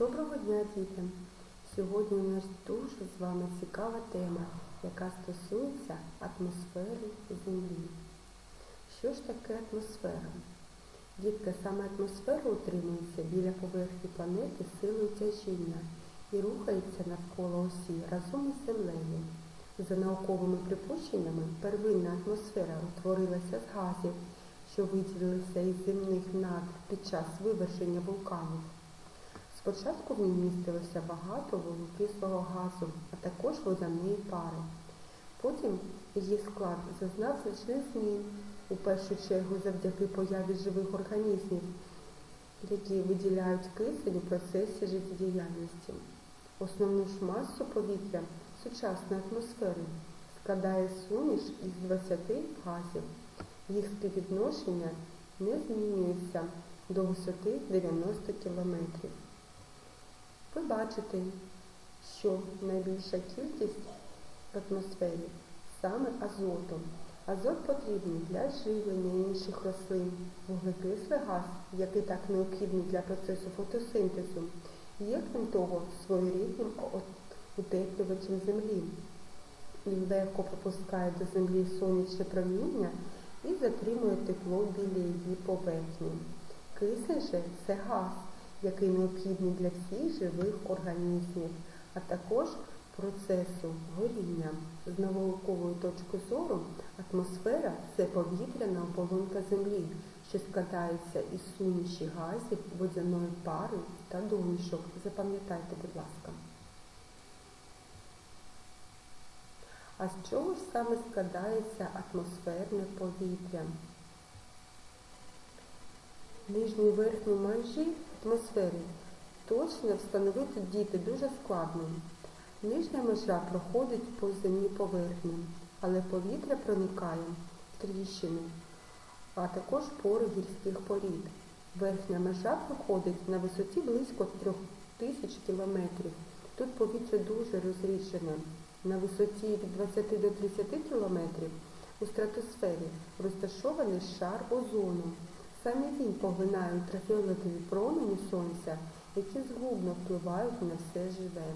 Доброго дня, діти! Сьогодні у нас дуже з вами цікава тема, яка стосується атмосфери Землі. Що ж таке атмосфера? Дітка, саме атмосфера утримується біля поверхні планети силою тяжіння і рухається навколо осі разом із Землею. За науковими припущеннями, первинна атмосфера утворилася з газів, що виділилися із земних надр під час виверження вулканів. Спочатку в ній містилося багато вуглекислого газу, а також водяної пари. Потім її склад зазнав значних змін, у першу чергу завдяки появі живих організмів, які виділяють кисень у процесі життєдіяльності. Основну ж масу повітря сучасної атмосфери складає суміш із 20 газів. Їх співвідношення не змінюється до висоти 90 км. Ви бачите, що найбільша кількість в атмосфері саме азоту. Азот потрібний для живлення інших рослин. Вуглекислий газ, який так необхідний для процесу фотосинтезу, є, крім того, своєрідним утеплювачем землі. Він легко пропускає до землі сонячне проміння і затримує тепло біля її поверхні. Кисень же це газ, який необхідний для всіх живих організмів, а також процесу горіння. З наукової точки зору атмосфера це повітряна оболонка Землі, що складається із суміші газів, водяної пари та домішок. Запам'ятайте, будь ласка. А з чого ж саме складається атмосферне повітря? Нижню і верхню межі точно встановити діти дуже складно. Нижня межа проходить по земній поверхні, але повітря проникає в тріщини, а також пори гірських порід. Верхня межа проходить на висоті близько 3000 кілометрів. Тут повітря дуже розріджене. На висоті від 20 до 30 кілометрів у стратосфері розташований шар озону. Саме він поглинає ультрафіолетові промені сонця, які згубно впливають на все живе.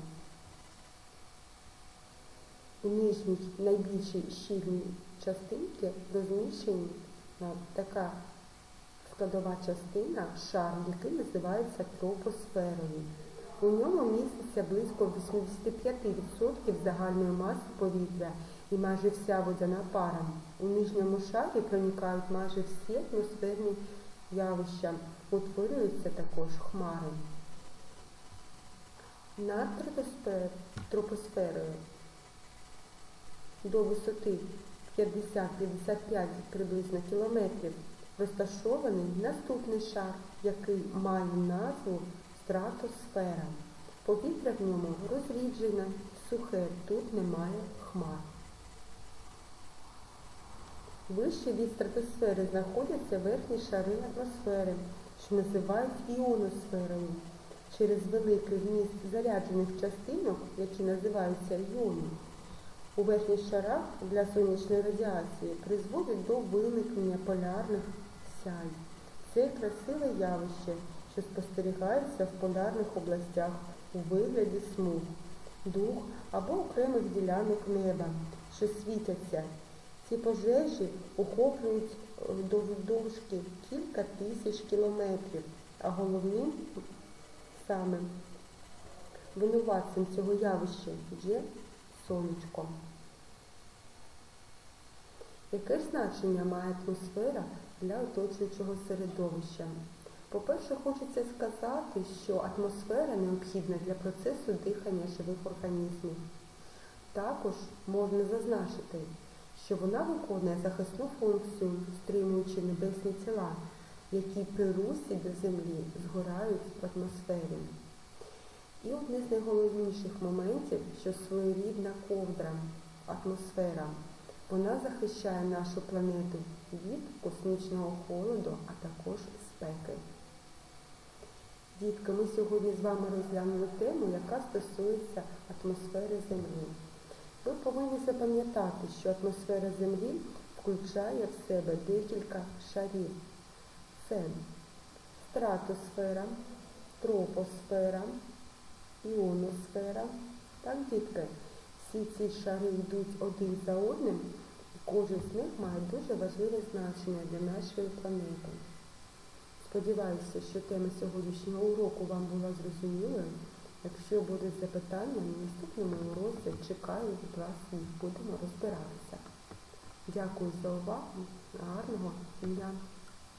У нижній найбільшій щільній частинці розміщена така складова частина шар, який називається тропосферою. У ньому міститься близько 85% загальної маси повітря і майже вся водяна пара. У нижньому шарі проникають майже всі атмосферні явища, утворюються також хмари. Над тропосферою до висоти 50-55 приблизно кілометрів розташований наступний шар, який має назву стратосфера. Повітря в ньому розріджене, сухе, тут немає хмар. Вище від стратосфери знаходяться верхні шари атмосфери, що називають іоносферою. Через великий вміст заряджених частинок, які називаються іони, у верхніх шарах для сонячної радіації призводить до виникнення полярних сяй. Це красиве явище, що спостерігається в полярних областях у вигляді смуг, дух або окремих ділянок неба, що світяться. Ці пожежі охоплюють довжки кілька тисяч кілометрів, а головним саме винуватцем цього явища є сонечко. Яке значення має атмосфера для оточуючого середовища? По-перше, хочеться сказати, що атмосфера необхідна для процесу дихання живих організмів. Також можна зазначити, що вона виконує захисну функцію, стримуючи небесні тіла, які при русі до землі згорають в атмосфері. І одне з найголовніших моментів, що своєрідна ковдра, атмосфера, вона захищає нашу планету від космічного холоду, а також спеки. Дітки, ми сьогодні з вами розглянули тему, яка стосується атмосфери Землі. Ви повинні запам'ятати, що атмосфера Землі включає в себе декілька шарів. Це стратосфера, тропосфера, іоносфера. Так, дітки, всі ці шари йдуть один за одним, і кожен з них має дуже важливе значення для нашої планети. Сподіваюся, що тема сьогоднішнього уроку вам була зрозумілою. Якщо будуть запитання, на наступному уроці чекаю від вас і будемо розбиратися. Дякую за увагу. Гарного дня!